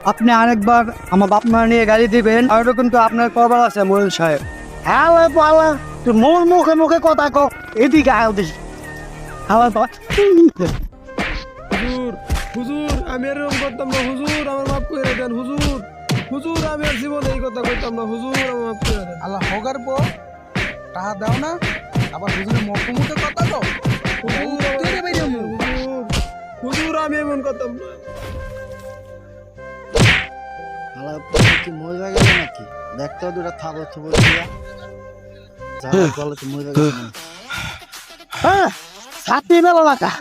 আপনি আরেকবার আমার বাপ মা নিয়ে গাড়ি দিবেন আর ওটা কিন্তু আপনার করবার আছে মহিল সাহেব। হ্যাঁ পালা তুই মোর মুখে মুখে কথা কো এদিকে আয় দিস আমার বাবা হুজুর হুজুর আমি এরকম করতাম না হুজুর আমার মাফ করে দেন হুজুর। হুজুর আমি আর জীবনে এই কথা করতাম না হুজুর আমার মাফ করে দেন। আল্লাহ হোগার পো টাকা দাও না আবার হুজুরের মুখে মুখে কথা দেন, হুজুর। হুজুর আমি এমন করতাম না। কি মরে গেল নাকি? দেখতে দুটা থাবো থুবো দিয়া। যাওয়ার গলে তো মরে গেল হ্যাঁ সাথে মেলা লাগা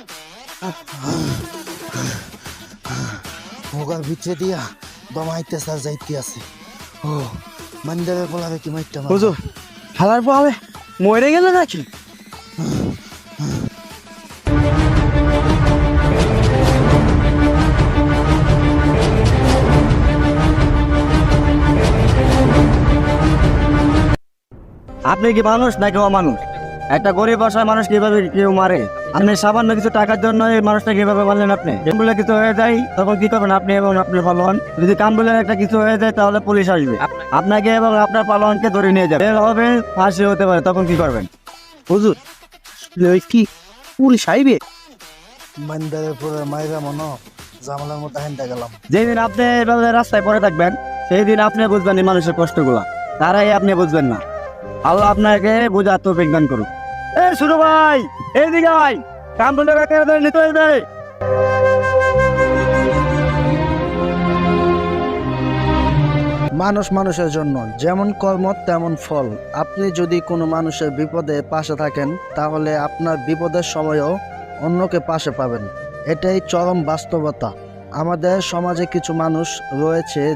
হোগার ভিতরে দিয়া দমাইতে স্যার যাইতে আছে। ও মন্দিরে বলাবে কি মাইটা হুজুর হালার পরে মরে গেলে নাকি? আপনি কি মানুষ নাকি অমানুষ? একটা গরিব বাসায় মানুষ কীভাবে কেউ মারে? আপনি সামান্য কিছু টাকার জন্য এই মানুষটা কীভাবে মারলেন আপনি? বলে কিছু হয়ে যায় তখন কি করবেন আপনি এবং আপনার পালন যদি কাম বলে একটা কিছু হয়ে যায় তাহলে পুলিশ আসবে। আপনাকে এবং আপনার পালনকে ধরে নিয়ে যাবে। হবে ফাঁসি হতে পারে তখন কি করবেন? হুজুর কি পুলিশ আইবে? পরে মাইরা মনো জামালার গেলাম। যেদিন আপনি এভাবে রাস্তায় পড়ে থাকবেন সেই দিন আপনি বুঝবেন এই মানুষের কষ্টগুলা। তারাই আপনি বুঝবেন না। আল্লাহ আপনাকে বোঝার তো বিজ্ঞান করুক। এ শুরু ভাই, এইদিকে ভাই কাম নিতে মানুষ মানুষের জন্য, যেমন কর্ম, তেমন ফল। আপনি যদি কোনো মানুষের বিপদে পাশে থাকেন, তাহলে আপনার বিপদের সময়ও অন্যকে পাশে পাবেন। এটাই চরম বাস্তবতা। আমাদের সমাজে কিছু মানুষ রয়েছে